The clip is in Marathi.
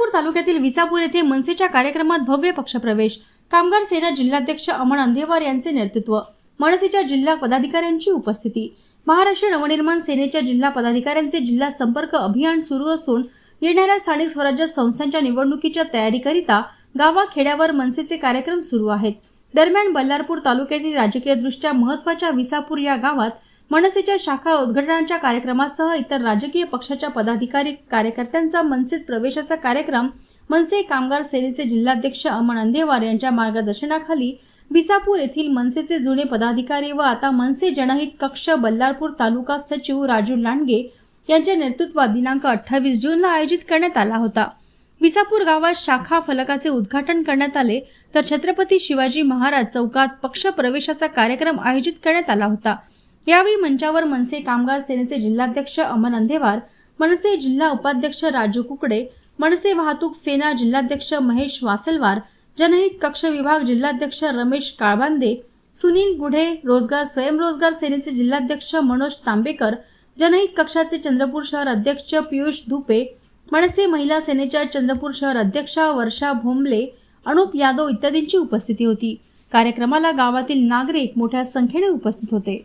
बल्लारपूर तालुक्यातील विसापूर येथे मनसेच्या कार्यक्रमात भव्य पक्षप्रवेश. कामगार सेना जिल्हाध्यक्ष अमन अंधेवार यांचे नेतृत्व. मनसेच्या जिल्हा पदाधिकाऱ्यांची उपस्थिती. महाराष्ट्र नवनिर्माण सेनेच्या जिल्हा पदाधिकाऱ्यांचे जिल्हा संपर्क अभियान सुरू असून येणाऱ्या स्थानिक स्वराज्य संस्थांच्या निवडणुकीच्या तयारीकरिता गावाखेड्यावर मनसेचे कार्यक्रम सुरू आहेत. दरम्यान बल्लारपूर तालुक्यातील राजकीयदृष्ट्या महत्त्वाच्या विसापूर या गावात मनसेच्या शाखा उद्घाटनाच्या कार्यक्रमासह इतर राजकीय पक्षाच्या पदाधिकारी कार्यकर्त्यांचा मनसेत प्रवेशाचा कार्यक्रम मनसे कामगार सेनेचे जिल्हाध्यक्ष अमन अंधेवार यांच्या मार्गदर्शनाखाली विसापूर येथील मनसेचे जुने पदाधिकारी व आता मनसे जनहित कक्ष बल्लारपूर तालुका सचिव राजू लांडगे यांच्या नेतृत्वात दिनांक अठ्ठावीस जूनला आयोजित करण्यात आला होता. विसापूर गावात शाखा फलकाचे उद्घाटन करण्यात आले. तर छत्रपती शिवाजी महाराज चौकात पक्ष प्रवेशाचा कार्यक्रम आयोजित करण्यात आला होता. यावेळी मंचावर मनसे कामगार सेनेचे जिल्हाध्यक्ष अमन अंधेवार मनसे जिल्हा उपाध्यक्ष राजू कुकडे मनसे वाहतूक सेना जिल्हाध्यक्ष महेश वासलवार जनहित कक्ष विभाग जिल्हाध्यक्ष रमेश काळबांदे सुनील गुढे रोजगार स्वयंरोजगार सेनेचे जिल्हाध्यक्ष मनोज तांबेकर जनहित कक्षाचे चंद्रपूर शहर अध्यक्ष पियुष धुपे मनसे महिला सेनेच्या चंद्रपूर शहर अध्यक्षा वर्षा भोंबले अनुप यादव इत्यादींची उपस्थिती होती. कार्यक्रमाला गावातील नागरिक मोठ्या संख्येने उपस्थित होते.